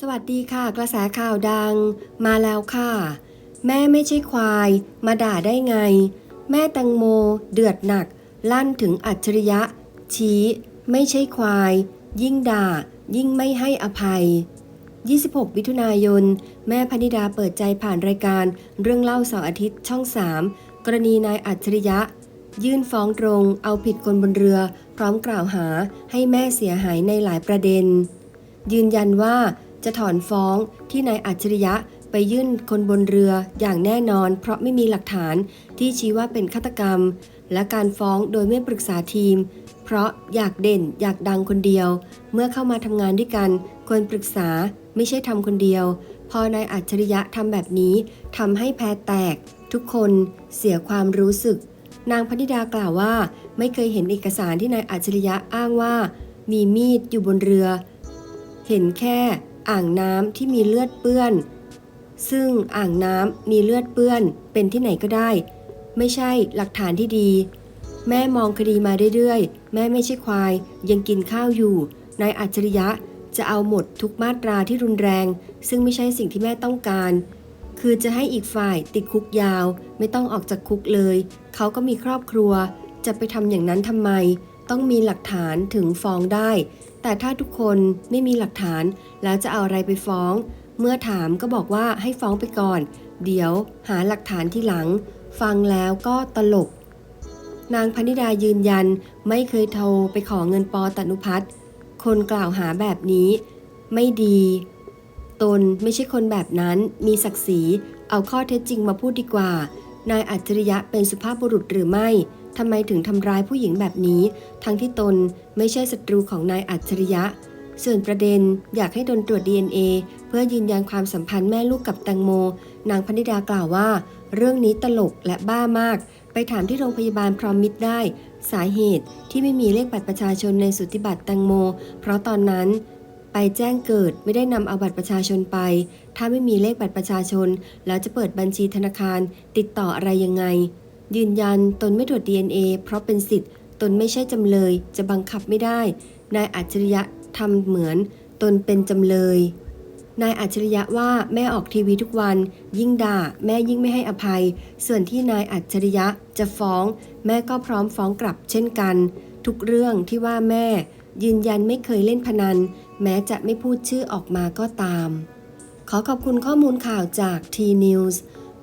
สวัสดีค่ะ กระแสข่าวดัง มาแล้วค่ะ แม่ไม่ใช่ควาย มาด่าได้ไง แม่ตังโม เดือดหนัก ลั่นถึงอัจฉริยะ ชี้ ไม่ใช่ควาย ยิ่งด่า ยิ่งไม่ให้อภัย 26มิถุนายน แม่พนิดาเปิดใจผ่านรายการ เรื่องเล่าเสาร์อาทิตย์ช่อง 3 กรณีนายอัจฉริยะ ยื่นฟ้องตรง เอาผิดคนบนเรือ พร้อมกล่าวหาให้แม่เสียหายในหลายประเด็น ยืนยันว่า จะถอนฟ้องที่นายอัจฉริยะไปยื่นคนบนเรืออย่างแน่นอน เพราะไม่มีหลักฐานที่ชี้ว่าเป็นฆาตกรรม และการฟ้องโดยไม่ปรึกษาทีม เพราะอยากเด่นอยากดังคนเดียว เมื่อเข้ามาทำงานด้วยกันควรปรึกษาไม่ใช่ทำคนเดียว พอนายอัจฉริยะทำแบบนี้ทำให้แพรแตก ทุกคนเสียความรู้สึก นางพนิดากล่าวว่า ไม่เคยเห็นเอกสารที่นายอัจฉริยะอ้างว่า มีมีดอยู่บนเรือ เห็นแค่ อ่างน้ำที่มีเลือดเปื้อน ซึ่งอ่างน้ำมีเลือดเปื้อนเป็นที่ไหนก็ได้ ไม่ใช่หลักฐานที่ดี แม่มองคดีมาเรื่อยๆ แม่ไม่ใช่ควาย ยังกินข้าวอยู่ นายอัจฉริยะจะเอาหมดทุกมาตราที่รุนแรง ซึ่งไม่ใช่สิ่งที่แม่ต้องการ คือจะให้อีกฝ่ายติดคุกยาว ไม่ต้องออกจากคุกเลย เขาก็มีครอบครัว จะไปทำอย่างนั้นทำไม ต้องมีหลักฐานถึงฟ้องได้ แต่ถ้าทุกคนไม่มีหลักฐานแล้วจะเอาอะไรไปฟ้อง เมื่อถามก็บอกว่าให้ฟ้องไปก่อน เดี๋ยวหาหลักฐานที่หลัง ฟังแล้วก็ตลก นางพนิดายืนยันไม่เคยโทรไปขอเงินปอตนุพัฒน์คนกล่าวหาแบบนี้ ไม่ดี ตนไม่ใช่คนแบบนั้นมีศักดิ์ศรีเอาข้อเท็จจริงมาพูดดีกว่า นายอัจฉริยะเป็นสุภาพบุรุษหรือไม่ ทำไมถึงทำร้ายผู้หญิงแบบนี้ ทั้งที่ตนไม่ใช่ศัตรูของนายอัจฉริยะ ส่วนประเด็นอยากให้ดนตรวจ DNA เพื่อยืนยันความสัมพันธ์แม่ลูกกับแตงโม นางพนิดากล่าวว่า เรื่องนี้ตลกและบ้ามาก ไปถามที่โรงพยาบาลพร้อมมิตรได้ สาเหตุที่ไม่มีเลขบัตรประชาชนในสุทธิบัตรแตงโม เพราะตอนนั้นไปแจ้งเกิดไม่ได้นำเอาบัตรประชาชนไป ถ้าไม่มีเลขบัตรประชาชน แล้วจะเปิดบัญชีธนาคารติดต่ออะไรยังไง ยืนยันตนไม่ตรวจ DNA เพราะเป็นสิทธิ์ ตนไม่ใช่จำเลย จะบังคับไม่ได้ นายอัจฉริยะทำเหมือน ตนเป็นจำเลย นายอัจฉริยะว่าแม่ออกทีวีทุกวัน ยิ่งด่า แม่ยิ่งไม่ให้อภัย ส่วนที่นายอัจฉริยะจะฟ้อง แม่ก็พร้อมฟ้องกลับเช่นกัน ทุกเรื่องที่ว่าแม่ ยืนยันไม่เคยเล่นพนัน แม้จะไม่พูดชื่อออกมาก็ตาม ขอขอบคุณข้อมูลข่าวจาก T-News